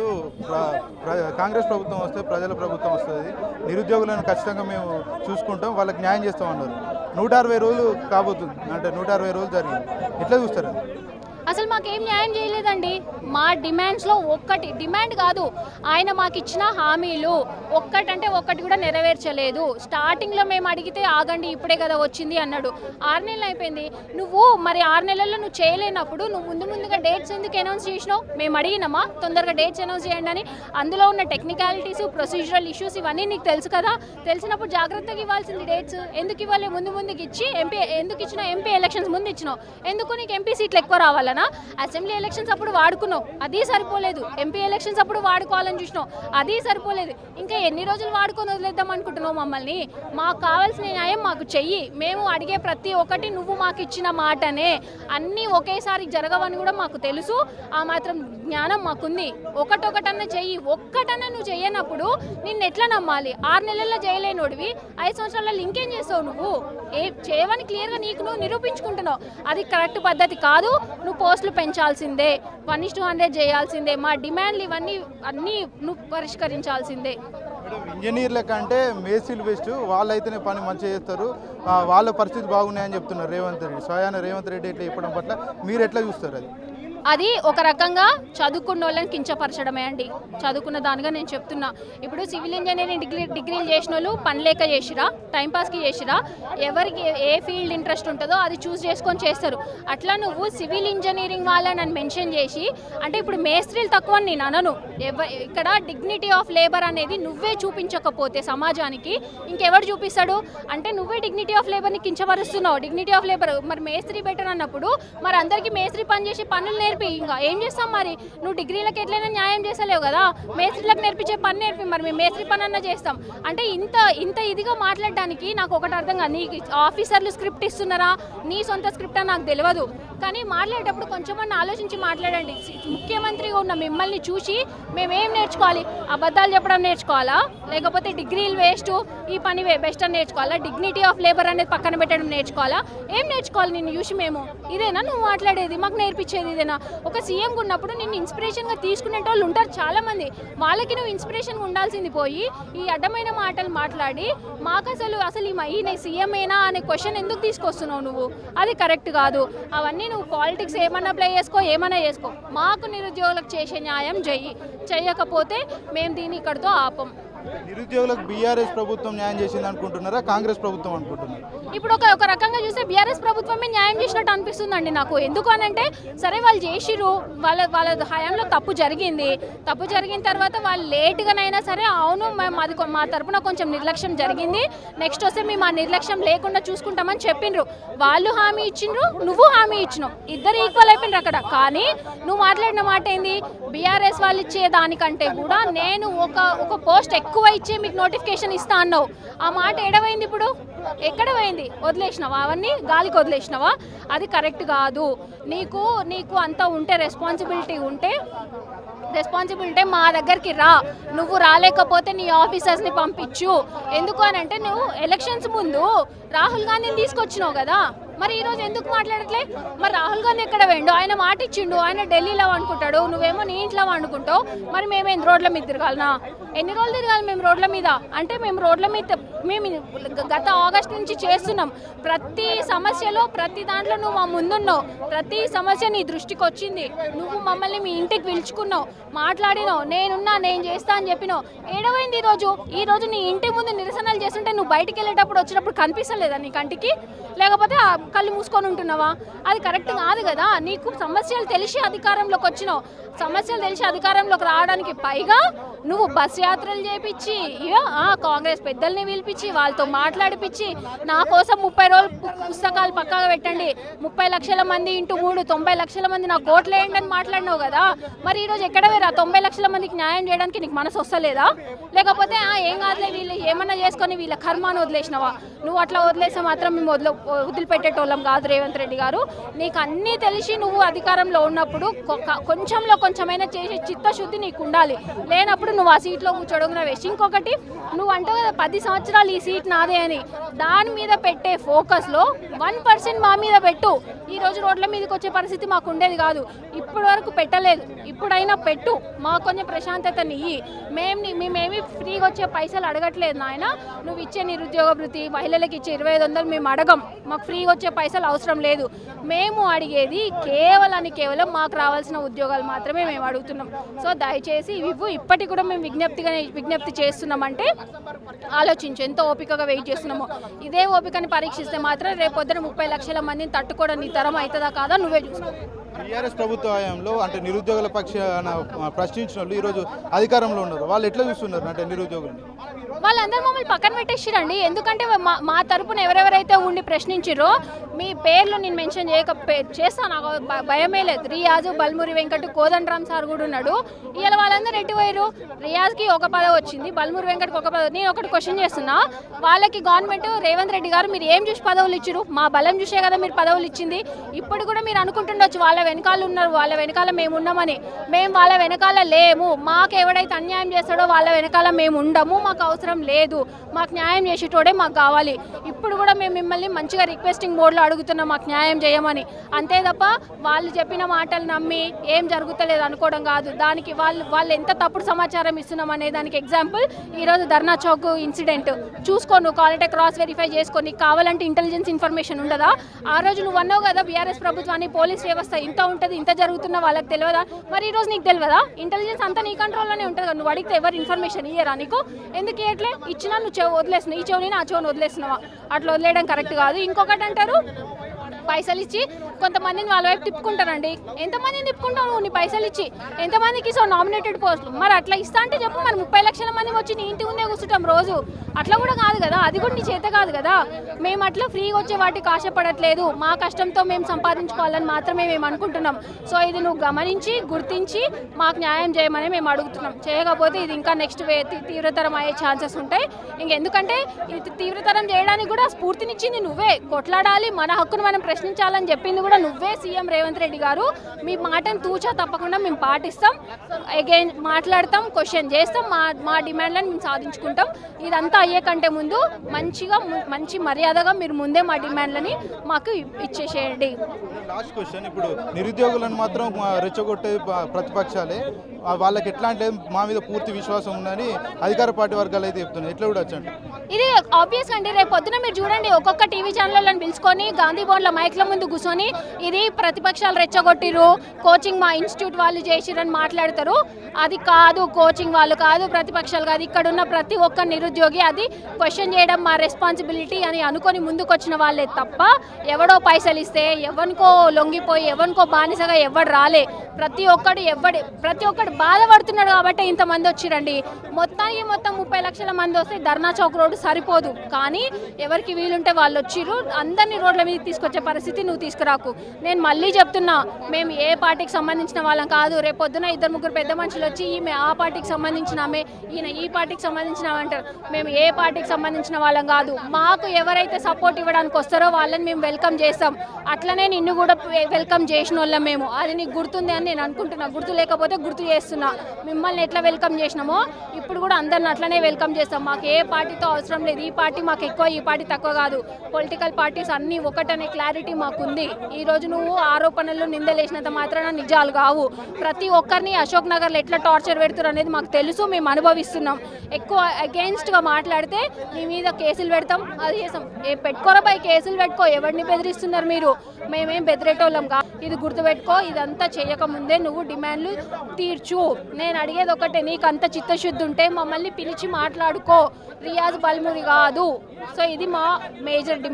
ఇప్పుడు ప్ర- కాంగ్రెస్ ప్రభుత్వం వస్తే ప్రజల ప్రభుత్వం వస్తుంది. నిరుద్యోగులను ఖచ్చితంగా మేము చూసుకుంటాం వాళ్ళకి న్యాయం చేస్తామన్నారు. నూట అరవై రోజులు కాబోతుంది. అంటే నూట అరవై రోజులు జరిగింది. ఎట్లా చూస్తారు అది? అసలు మాకేం న్యాయం చేయలేదండి. మా డిమాండ్స్లో ఒక్కటి డిమాండ్ కాదు ఆయన మాకు ఇచ్చిన హామీలు ఒక్కటంటే ఒక్కటి కూడా నెరవేర్చలేదు. స్టార్టింగ్లో మేము అడిగితే ఆగండి ఇప్పుడే కదా వచ్చింది అన్నాడు. ఆరు నెలలు అయిపోయింది. నువ్వు మరి ఆరు నెలల్లో నువ్వు చేయలేనప్పుడు నువ్వు ముందు ముందుగా డేట్స్ ఎందుకు అనౌన్స్ చేసినావు? మేము అడిగినామా? తొందరగా డేట్స్ అనౌన్స్ చేయండి అని. అందులో ఉన్న టెక్నికాలిటీస్ ప్రొసీజరల్ ఇష్యూస్ ఇవన్నీ నీకు తెలుసు కదా? తెలిసినప్పుడు జాగ్రత్తగా ఇవ్వాల్సింది డేట్స్. ఎందుకు ఇవ్వాలి? ముందు ముందుకు ఇచ్చి ఎంపీ ఎందుకు ఇచ్చినావు ఎంపీ ఎలక్షన్స్ ముందు ఇచ్చినావు? ఎందుకు నీకు ఎంపీ సీట్లు ఎక్కువ రావాలనా అసెంబ్లీ ఎలక్షన్స్ అప్పుడు వాడుకున్నావు. అది సరిపోలేదు. ఎంపీ ఎలక్షన్స్ అప్పుడు వాడుకోవాలని చూసినావు. అది సరిపోలేదు. ఇంకా ఎన్ని రోజులు వాడుకొని వదిలేద్దాం అనుకుంటున్నావు మమ్మల్ని? మాకు కావాల్సిన న్యాయం మాకు చెయ్యి. మేము అడిగే ప్రతి ఒక్కటి నువ్వు మాకు ఇచ్చిన మాటనే. అన్నీ ఒకేసారి జరగవని కూడా మాకు తెలుసు. ఆ మాత్రం జ్ఞానం మాకుంది. ఒకటొకటన్నా చెయ్యి. ఒక్కటన్నా నువ్వు చెయ్యనప్పుడు నిన్ను ఎట్లా నమ్మాలి? ఆరు నెలల్లో చేయలేనోడివి ఐదు సంవత్సరాలలో ఇంకేం చేస్తావు నువ్వు? ఏ చేయవని క్లియర్గా నీకు నువ్వు నిరూపించుకుంటున్నావు. అది కరెక్ట్ పద్ధతి కాదు. నువ్వు పోస్టులు పెంచాల్సిందే. వన్ ఇస్ టూ హండ్రెడ్ చేయాల్సిందే. మా డిమాండ్లు ఇవన్నీ అన్నీ నువ్వు పరిష్కరించాల్సిందే. ఇంజనీర్ల కంటే మేసీలు బెస్ట్ వాళ్ళైతేనే పని మంచిగా చేస్తారు. వాళ్ళ పరిస్థితి బాగున్నాయని చెప్తున్నారు రేవంత్ రెడ్డి. స్వయాన రేవంత్ రెడ్డి ఇట్లా చెప్పడం పట్ల మీరు ఎట్లా చూస్తారు అది? అది ఒక రకంగా చదువుకున్న వాళ్ళని కించపరచడమే అండి. చదువుకున్న దానిగా నేను చెప్తున్నా. ఇప్పుడు సివిల్ ఇంజనీరింగ్ డిగ్రీ డిగ్రీలు చేసిన వాళ్ళు పని లేక చేసిరా టైంపాస్కి చేసిరా ఎవరికి ఏ ఫీల్డ్ ఇంట్రెస్ట్ ఉంటుందో అది చూస్ చేసుకొని చేస్తారు. అట్లా నువ్వు సివిల్ ఇంజనీరింగ్ వాళ్ళని నన్ను మెన్షన్ చేసి అంటే ఇప్పుడు మేస్త్రీలు తక్కువ అని నేను అనను. ఎవ ఇక్కడ డిగ్నిటీ ఆఫ్ లేబర్ అనేది నువ్వే చూపించకపోతే సమాజానికి ఇంకెవడు చూపిస్తాడు? అంటే నువ్వే డిగ్నిటీ ఆఫ్ లేబర్ని కించపరుస్తున్నావు. డిగ్నిటీ ఆఫ్ లేబర్ మరి మేస్త్రీ బెటర్ అన్నప్పుడు మరి అందరికీ మేస్త్రీ పని చేసి పనులు నేర్పి ఇంకా ఏం చేస్తాం మరి? నువ్వు డిగ్రీలకు ఎట్లయినా న్యాయం చేసలేవు కదా? మేస్త్రీలకు నేర్పించే పని నేర్పి మరి మేము మేస్త్రి పని అన్న చేస్తాం. అంటే ఇంత ఇంత ఇదిగా మాట్లాడడానికి నాకు ఒకటి అర్థం కాదు. నీ ఆఫీసర్లు స్క్రిప్ట్ ఇస్తున్నారా? నీ సొంత స్క్రిప్ట్ నాకు తెలియదు కానీ మాట్లాడేటప్పుడు కొంచెమన్నా ఆలోచించి మాట్లాడండి. ముఖ్యమంత్రిగా ఉన్న మిమ్మల్ని చూసి మేమేం నేర్చుకోవాలి? అబద్ధాలు చెప్పడం నేర్చుకోవాలా? లేకపోతే డిగ్రీలు వేస్ట్ ఈ పని బెస్ట్ అని నేర్చుకోవాలా? డిగ్నిటీ ఆఫ్ లేబర్ అనేది పక్కన పెట్టడం నేర్చుకోవాలా? ఏం నేర్చుకోవాలి నిన్ను చూసి మేము? ఇదేనా నువ్వు మాట్లాడేది? మాకు నేర్పించేది ఇదేనా? ఒక సీఎం ఉన్నప్పుడు నిన్ను ఇన్స్పిరేషన్గా తీసుకునే వాళ్ళు ఉంటారు చాలామంది. వాళ్ళకి నువ్వు ఇన్స్పిరేషన్గా ఉండాల్సింది పోయి ఈ అడ్డమైన మాటలు మాట్లాడి మాకు అసలు అసలు ఈ ఈయన సీఎంఏనా అనే క్వశ్చన్ ఎందుకు తీసుకొస్తున్నావు నువ్వు? అది కరెక్ట్ కాదు. అవన్నీ నువ్వు పాలిటిక్స్ ఏమన్నా ప్లే చేసుకో ఏమన్నా చేసుకో. మాకు నిరుద్యోగులకు చేసే న్యాయం చెయ్యి చేయకపోతే మేము దీన్ని ఇక్కడితో ఆపం. నిరుద్యోగులకు బీఆర్ఎస్ ప్రభుత్వం న్యాయం చేసింది అనుకుంటున్నారా? కాంగ్రెస్ ప్రభుత్వం అనుకుంటున్నారా? ఇప్పుడు ఒక ఒక రకంగా చూస్తే బీఆర్ఎస్ ప్రభుత్వమే న్యాయం చేసినట్టు అనిపిస్తుందండి నాకు. ఎందుకు అంటే సరే వాళ్ళు చేసిరు వాళ్ళ వాళ్ళ హయాంలో తప్పు జరిగింది. తప్పు జరిగిన తర్వాత వాళ్ళు లేట్గానైనా సరే అవును మేము మా తరపున కొంచెం నిర్లక్ష్యం జరిగింది. నెక్స్ట్ వస్తే మేము ఆ నిర్లక్ష్యం లేకుండా చూసుకుంటామని చెప్పిండ్రు. వాళ్ళు హామీ ఇచ్చిండ్రు నువ్వు హామీ ఇచ్చినావు. ఇద్దరు ఈక్వల్ అయిపోయినారు అక్కడ. కానీ నువ్వు మాట్లాడిన మాట ఏంది? బీఆర్ఎస్ వాళ్ళు ఇచ్చే దానికంటే కూడా నేను ఒక ఒక పోస్ట్ ఎక్కువ ఇచ్చే మీకు నోటిఫికేషన్ ఇస్తా అన్నావు. ఆ మాట ఎడవైంది ఇప్పుడు? ఎక్కడ పోయింది? వదిలేసినావా? అవన్నీ గాలికి వదిలేసినావా? అది కరెక్ట్ కాదు. నీకు నీకు అంతా ఉంటే రెస్పాన్సిబిలిటీ ఉంటే రెస్పాన్సిబిలిటీ మా దగ్గరికి రా. నువ్వు రాలేకపోతే నీ ఆఫీసర్స్ని పంపించు. ఎందుకు అని అంటే నువ్వు ఎలక్షన్స్ ముందు రాహుల్ గాంధీని తీసుకొచ్చినావు కదా? మరి ఈరోజు ఎందుకు మాట్లాడట్లే? మరి రాహుల్ గాంధీ ఎక్కడ వెండు? ఆయన మాట ఇచ్చిండు ఆయన ఢిల్లీలో అనుకుంటాడు నువ్వేమో నీ ఇంట్లో వండుకుంటావు మరి మేమేం రోడ్ల మీద తిరగాలనా? ఎన్ని రోజులు తిరగాలి మేము రోడ్ల మీద? అంటే మేము రోడ్ల మీద మేము గత ఆగస్ట్ నుంచి చేస్తున్నాం. ప్రతి సమస్యలో ప్రతి దాంట్లో నువ్వు మా ముందున్నావు. ప్రతి సమస్య నీ దృష్టికి వచ్చింది. నువ్వు మమ్మల్ని మీ ఇంటికి పిలుచుకున్నావు మాట్లాడినావు నేనున్నా నేను చేస్తా అని చెప్పినావు. ఏడవైంది ఈ రోజు? ఈ రోజు నీ ఇంటి ముందు నిరసనలు చేస్తుంటే నువ్వు బయటికి వెళ్ళేటప్పుడు వచ్చినప్పుడు కనిపిస్తలేదా నీ కంటికి? లేకపోతే కళ్ళు మూసుకొని ఉంటున్నావా? అది కరెక్ట్ కాదు కదా. నీకు సమస్యలు తెలిసి అధికారంలోకి వచ్చినావు. సమస్యలు తెలిసి అధికారంలోకి రావడానికి పైగా నువ్వు బస్ యాత్రలు చేపించి ఇగో, ఆ, కాంగ్రెస్ పెద్దల్ని పిలిపించి వాళ్ళతో మాట్లాడిపించి నా కోసం ముప్పై రోజులు పుస్తకాలు పక్కగా పెట్టండి. ముప్పై లక్షల మంది ఇంటూ మూడు తొంభై లక్షల మంది నా కోట్లు వేయండి అని మాట్లాడినావు కదా. మరి ఈరోజు ఎక్కడ వేరా? తొంభై లక్షల మందికి న్యాయం చేయడానికి నీకు మనసు వస్తలేదా? లేకపోతే ఏం కాదులే ఏమన్నా చేసుకొని వీళ్ళ కర్మాను వదిలేసినావా? నువ్వు అట్లా వదిలేస్తే మాత్రం మేము వదిలే వదిలిపెట్టేటోళ్ళం కాదు రేవంత్ రెడ్డి గారు. నీకు అన్నీ తెలిసి నువ్వు అధికారంలో ఉన్నప్పుడు కొ- కొంచెంలో కొంచెమైనా చేసే చిత్తశుద్ధి నీకు ఉండాలి లేనప్పుడు నువ్వు ఆ సీట్లో కూర్చోవడం వేసి ఇంకొకటి నువ్వు అంటావు కదా పది సంవత్సరాలు ఈ సీట్ నాదే అని. దాని మీద పెట్టే ఫోకస్లో వన్ పర్సెంట్ మా మీద పెట్టు. ఈ రోజు రోడ్ల మీదకి వచ్చే పరిస్థితి మాకు ఉండేది కాదు. ఇప్పటి వరకు పెట్టలేదు. ఇప్పుడైనా పెట్టు. మాకు కొంచెం ప్రశాంతతని ఇయ్యి మేము మేమేమి ఫ్రీగా వచ్చే పైసలు అడగట్లేదు. నాయన నువ్వు ఇచ్చే నిరుద్యోగ వృత్తి మహిళలకు ఇచ్చే ఇరవై ఐదు వందలు మేము అడగం. మాకు ఫ్రీగా వచ్చే పైసలు అవసరం లేదు. మేము అడిగేది కేవలాన్ని కేవలం మాకు రావాల్సిన ఉద్యోగాలు మాత్రమే మేము అడుగుతున్నాం. సో దయచేసి ఇవ్వు. ఇప్పటికి కూడా మేము విజ్ఞప్తిగా విజ్ఞప్తి చేస్తున్నామంటే ఆలోచించు. ఎంత ఓపికగా వెయిట్ చేస్తున్నామో. ఇదే ఓపికని పరీక్షిస్తే మాత్రం రేపు పొద్దున ముప్పై లక్షల మందిని తట్టుకోవడం నీ తరం అవుతుందా కాదా? నువ్వే చూసుకో. టీఆర్ఎస్ ప్రభుత్వ హయాంలో అంటే నిరుద్యోగుల పక్షాన ప్రశ్నించిన వాళ్ళు ఈరోజు అధికారంలో ఉన్నారు. వాళ్ళు ఎట్లా చూస్తున్నారు అంటే నిరుద్యోగులు వాళ్ళందరూ మమ్మల్ని పక్కన పెట్టేసిరండి. ఎందుకంటే మా మా తరపున ఎవరెవరైతే ఉండి ప్రశ్నించారో మీ పేర్లు నేను మెన్షన్ చేయక పే- చేస్తాను నాకు భయమే లేదు. రియాజు బల్మురి వెంకట్ కోదండరామ్ సార్ కూడా ఉన్నాడు. ఇవాళ వాళ్ళందరూ ఎట్టి పోయారు రియాజ్కి ఒక పదవి వచ్చింది. బల్మురి వెంకట్కి ఒక పదవి. నేను ఒకటి క్వశ్చన్ చేస్తున్నా. వాళ్ళకి గవర్నమెంట్ రేవంత్ రెడ్డి గారు మీరు ఏం చూసి పదవులు ఇచ్చారు మా బలం చూసే కదా మీరు పదవులు ఇచ్చింది. ఇప్పుడు కూడా మీరు అనుకుంటుండొచ్చు వాళ్ళ వాళ్ళ వెనకాల ఉన్నారు వాళ్ళ వెనకాల మేము ఉన్నామని. మేము వాళ్ళ వెనకాల లేము. మాకు ఎవడైతే అన్యాయం చేస్తాడో వాళ్ళ వెనకాల మేము ఉండము. మాకు అవసరం లేదు. మాకు న్యాయం చేసేటోడే మాకు కావాలి. ఇప్పుడు కూడా మేము మిమ్మల్ని మంచిగా రిక్వెస్టింగ్ మోడ్లో అడుగుతున్నాం మాకు న్యాయం చేయమని. అంతే తప్ప వాళ్ళు చెప్పిన మాటలు నమ్మి ఏం జరుగుతలేదు అనుకోవడం కాదు. దానికి వాళ్ళు వాళ్ళు ఎంత తప్పుడు సమాచారం ఇస్తున్నాం అనే దానికి ఎగ్జాంపుల్ ఈరోజు ధర్నా చౌక్ ఇన్సిడెంట్ చూసుకో నువ్వు కావాలంటే క్రాస్ వెరిఫై చేసుకో. నీకు కావాలంటే ఇంటెలిజెన్స్ ఇన్ఫర్మేషన్ ఉండదా? ఆ రోజు నువ్వు అన్నావు కదా బీఆర్ఎస్ ప్రభుత్వాన్ని పోలీస్ వ్యవస్థ ఇంత ఉంటుంది ఇంత జరుగుతున్న వాళ్ళకి తెలియదా? మరి ఈ రోజు నీకు తెలియదా? ఇంటెలిజెన్స్ అంతా నీ కంట్రోల్లోనే ఉంటుంది కదా నువ్వు అడిగితే ఎవరు ఇన్ఫర్మేషన్ ఇయ్యరా నీకు? ఎందుకు ఇవ్వట్లే ఇచ్చినా నువ్వు చెవు వదిలేసినావు ఈ చెవుని నా చెవుని వదిలేస్తున్నావా అట్లా వదిలేయడం కరెక్ట్ కాదు. ఇంకొకటి అంటారు పైసలు ఇచ్చి కొంతమందిని వాళ్ళ వైపు తిప్పుకుంటారండి. ఎంతమందిని తిప్పుకుంటావు నువ్వు? నీ పైసలు ఇచ్చి ఎంతమందికి సో నామినేటెడ్ పోస్టులు మరి అట్లా ఇస్తా అంటే చెప్పు మరి ముప్పై లక్షల మంది వచ్చి నీ ఇంటి ముందే కూర్చుంటాం రోజు. అట్లా కూడా కాదు కదా? అది కూడా నీ చేత కాదు కదా? మేము అట్లా ఫ్రీగా వచ్చే వాటికి ఆశపడట్లేదు. మా కష్టంతో మేము సంపాదించుకోవాలని మాత్రమే మేము అనుకుంటున్నాం. సో ఇది నువ్వు గమనించి గుర్తించి మాకు న్యాయం చేయమని మేము అడుగుతున్నాం. చేయకపోతే ఇది ఇంకా నెక్స్ట్ వే తీవ్రతరం అయ్యే ఛాన్సెస్ ఉంటాయి. ఇంకెందుకంటే ఇది తీవ్రతరం చేయడానికి కూడా స్ఫూర్తినిచ్చింది నువ్వే. కొట్లాడాలి మన హక్కును మనం ప్రశ్నించాలని చెప్పింది కూడా నువ్వే సీఎం రేవంత్ రెడ్డి గారు. మీ మాటను తూచా తప్పకుండా మేము పాటిస్తాం. అగైన్ మాట్లాడతాం క్వశ్చన్ చేస్తాం మా మా డిమాండ్లను మేము సాధించుకుంటాం. ఇదంతా అయ్యే కంటే ముందు మంచిగా మంచి మర్యాదగా మీరు ముందే మా డిమాండ్లని మాకు ఇచ్చేసేయండి. లాస్ట్ క్వశ్చన్ ఇప్పుడు నిరుద్యోగులను మాత్రం రెచ్చగొట్టే ప్రతిపక్షాలే. వాళ్ళకి ఎట్లా అంటే మా మీద పూర్తి విశ్వాసం ఉందని అధికార పార్టీ వర్గాలు అయితే చెప్తున్నాయి. ఎట్లా కూడా వచ్చండి? ఇది ఆబ్వియస్ అండి. రేపు పొద్దున మీరు చూడండి ఒక్కొక్క టీవీ ఛానళ్ళని పిలుచుకొని గాంధీ భవన్లో మైక్ల ముందు కూర్చొని ఇది ప్రతిపక్షాలు రెచ్చగొట్టిరు కోచింగ్ మా ఇన్స్టిట్యూట్ వాళ్ళు చేసిరని మాట్లాడతారు. అది కాదు కోచింగ్ వాళ్ళు కాదు ప్రతిపక్షాలు కాదు. ఇక్కడ ఉన్న ప్రతి ఒక్క నిరుద్యోగి అది క్వశ్చన్ చేయడం మా రెస్పాన్సిబిలిటీ అని అనుకొని ముందుకొచ్చిన వాళ్ళే తప్ప ఎవడో పైసలు ఇస్తే ఎవరికో లొంగిపోయి ఎవరికో బానిసగా ఎవడు రాలే. ప్రతి ఒక్కడు ఎవడి ప్రతి ఒక్కడు బాధపడుతున్నాడు కాబట్టి ఇంతమంది వచ్చిరండి. మొత్తానికి మొత్తం ముప్పై లక్షల మంది వస్తే ధర్నా చౌక్ రోడ్డు సరిపోదు. కానీ ఎవరికి వీలుంటే వాళ్ళు వచ్చిర్రు. అందరినీ రోడ్ల మీద తీసుకొచ్చే పరిస్థితి నువ్వు తీసుకురాకు. నేను మళ్ళీ చెప్తున్నా మేము ఏ పార్టీకి సంబంధించిన వాళ్ళం కాదు. రేపొద్దున ఇద్దరు ముగ్గురు పెద్ద మనుషులు వచ్చి ఈమె ఆ పార్టీకి సంబంధించిన ఆమె ఈయన ఈ పార్టీకి సంబంధించిన అంటారు. మేము ఏ పార్టీకి సంబంధించిన వాళ్ళం కాదు. మాకు ఎవరైతే సపోర్ట్ ఇవ్వడానికి వస్తారో వాళ్ళని మేము వెల్కమ్ చేస్తాం. అట్లనే నిన్ను కూడా వెల్కమ్ చేసిన వాళ్ళం మేము. అది నీకు గుర్తుంది అని నేను అనుకుంటున్నా. గుర్తు లేకపోతే గుర్తు చేస్తున్నా. మిమ్మల్ని ఎట్లా వెల్కమ్ చేసినామో ఇప్పుడు కూడా అందరిని అట్లనే వెల్కమ్ చేస్తాం. మాకు ఏ పార్టీతో అవసరం అవసరం లేదు. ఈ పార్టీ మాకు ఎక్కువ ఈ పార్టీ తక్కువ కాదు. పొలిటికల్ పార్టీస్ అన్నీ ఒకటనే క్లారిటీ మాకుంది. ఈ రోజు నువ్వు ఆరోపణలు నిందలేసినంత మాత్రాన నిజాలు కావు. ప్రతి ఒక్కరిని అశోక్ నగర్లో ఎట్లా టార్చర్ పెడుతున్నారు అనేది మాకు తెలుసు మేము అనుభవిస్తున్నాం. ఎక్కువ అగెయిన్స్ట్గా మాట్లాడితే మీ మీద కేసులు పెడతాం. అది చేస్తాం. ఏ పెట్టుకోరపై కేసులు పెట్టుకో. ఎవరిని బెదిరిస్తున్నారు మీరు? మేమేం బెదిరేటోళ్ళం కా? ఇది గుర్తుపెట్టుకో ఇదంతా చేయకముందే నువ్వు డిమాండ్లు తీర్చు. నేను అడిగేది ఒకటే నీకు అంత చిత్తశుద్ధి ఉంటే మమ్మల్ని పిలిచి మాట్లాడుకో. రియాజ్ బల్ బల్మురి కాదు. సో ఇది మా మేజర్ డిమాండ్